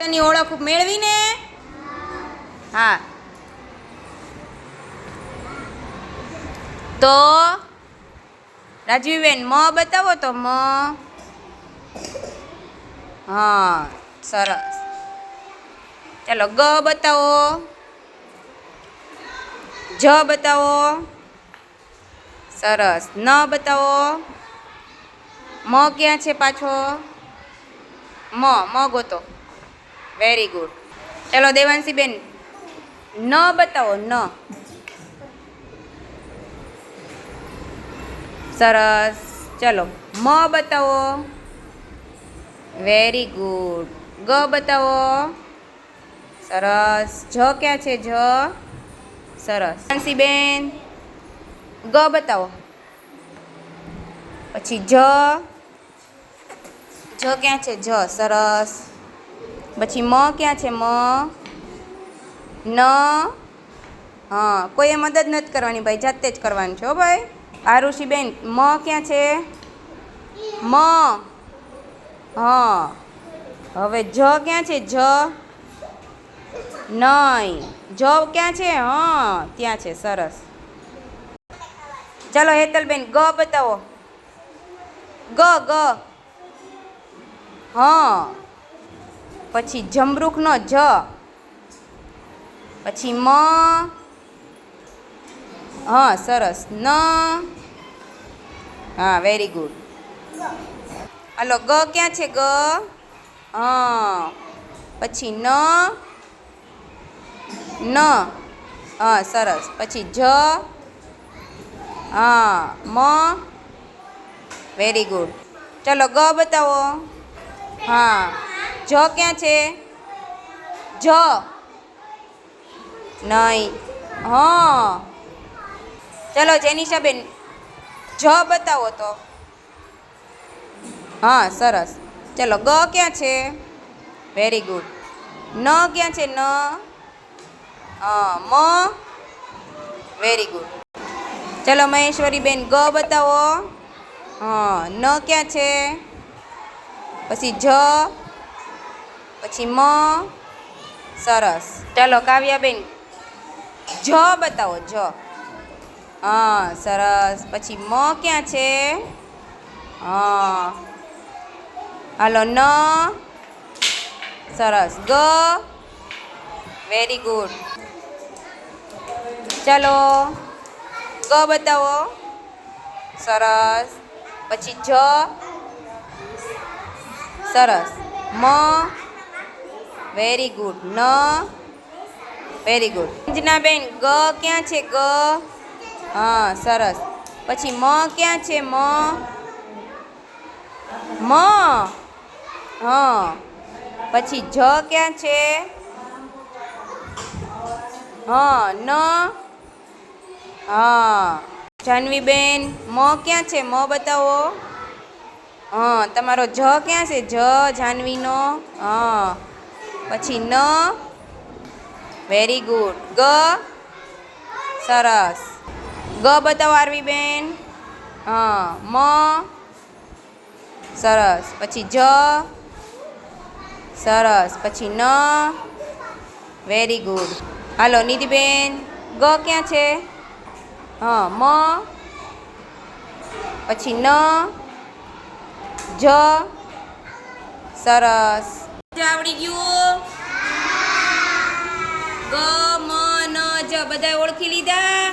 ની ઓળખ મેળવીને? હા. તો, રાજવીબેન, મ બતાવો તો મ. હા, સરસ. ચાલો, ગ બતાવો. જ બતાવો. સરસ. ન બતાવો. મ ક્યાં છે પાછો? મ મ ગોતો. વેરી ગુડ ચલો દેવાંશીબેન ન બતાવો ન સરસ ચલો મ બતાવો વેરી ગુડ ગ બતાવો સરસ જ ક્યાં છે જ સરસ દેવાંશીબેન ગ બતાવો પછી જ જ ક્યાં છે જ સરસ પછી મ ક્યાં છે? મ, ન, હા. કોઈએ મદદ નથી કરવાની ભાઈ, જાતે જ કરવાનું છે હો ભાઈ. આરુષિબેન, મ ક્યાં છે? મ. હા. હવે જ ક્યાં છે? જ. નહીં જ ક્યાં છે? હા. ત્યાં છે, સરસ. ચાલો હેતલબેન, ગ બતાવો. ગ ગ. હા. પછી જમરૂખનો જ. પછી મ. હા, સરસ. ન. હા વેરી ગુડ હાલો, ગ ક્યાં છે, ગ? હા. પછી ન. ન. હા, સરસ. પછી જ. હા, મ. વેરી ગુડ ચલો, ગ બતાવો. હા. જ ક્યાં છે? જ. નહીં. હા. ચલો જેનિશાબેન જ બતાવો તો. હા, સરસ. ચલો, ગ ક્યાં છે? વેરી ગુડ ન ક્યાં છે? ન. હા, મ. વેરી ગુડ ચલો, મહેશ્વરીબેન, ગ બતાવો. હા, ન ક્યાં છે? પછી જ. પછી મ. સરસ. ચાલો, કાવ્યાબેન. જ બતાવો, જ. હા, સરસ. પછી મ ક્યાં છે? હા. હાલો, ન. સરસ. ગ. Very good. ચાલો, ગ બતાવો. સરસ. પછી જ. સરસ. મ. વેરી ગુડ ન વેરી ગુડ અંજનાબેન, ગ ક્યાં છે? ગ. હા, સરસ. પછી મ ક્યાં છે? મ. મ. હા. પછી જ ક્યાં છે? હા, ન. હા. જાનવીબેન, મ ક્યાં છે? મ બતાવો. હા, તમારો જ ક્યાં છે? જ, જાનવીનો. હા. પછી ન. વેરી ગુડ ગ. સરસ. ગ બતાવો આરવીબેન હા, મ. સરસ. પછી જ. સરસ. પછી ન. વેરી ગુડ હાલો નિધિબેન ગ ક્યાં છે? હા, મ. પછી ન. જ. સરસ. આવડી ગયું? ગ, મ બધા ઓળખી લીધા?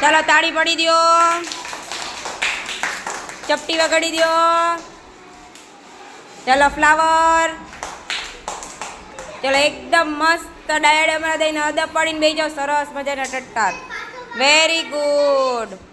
ચાલો, તાળી પડી દ્યો. ચપટી વગાડી દ્યો. ચાલો, ફ્લાવર. ચાલો, એકદમ મસ્ત ડાયડ અમારા દઈને અદબ પાડીને બેસી જાઓ. સરસ મજાના ટટ્ટાર. Very good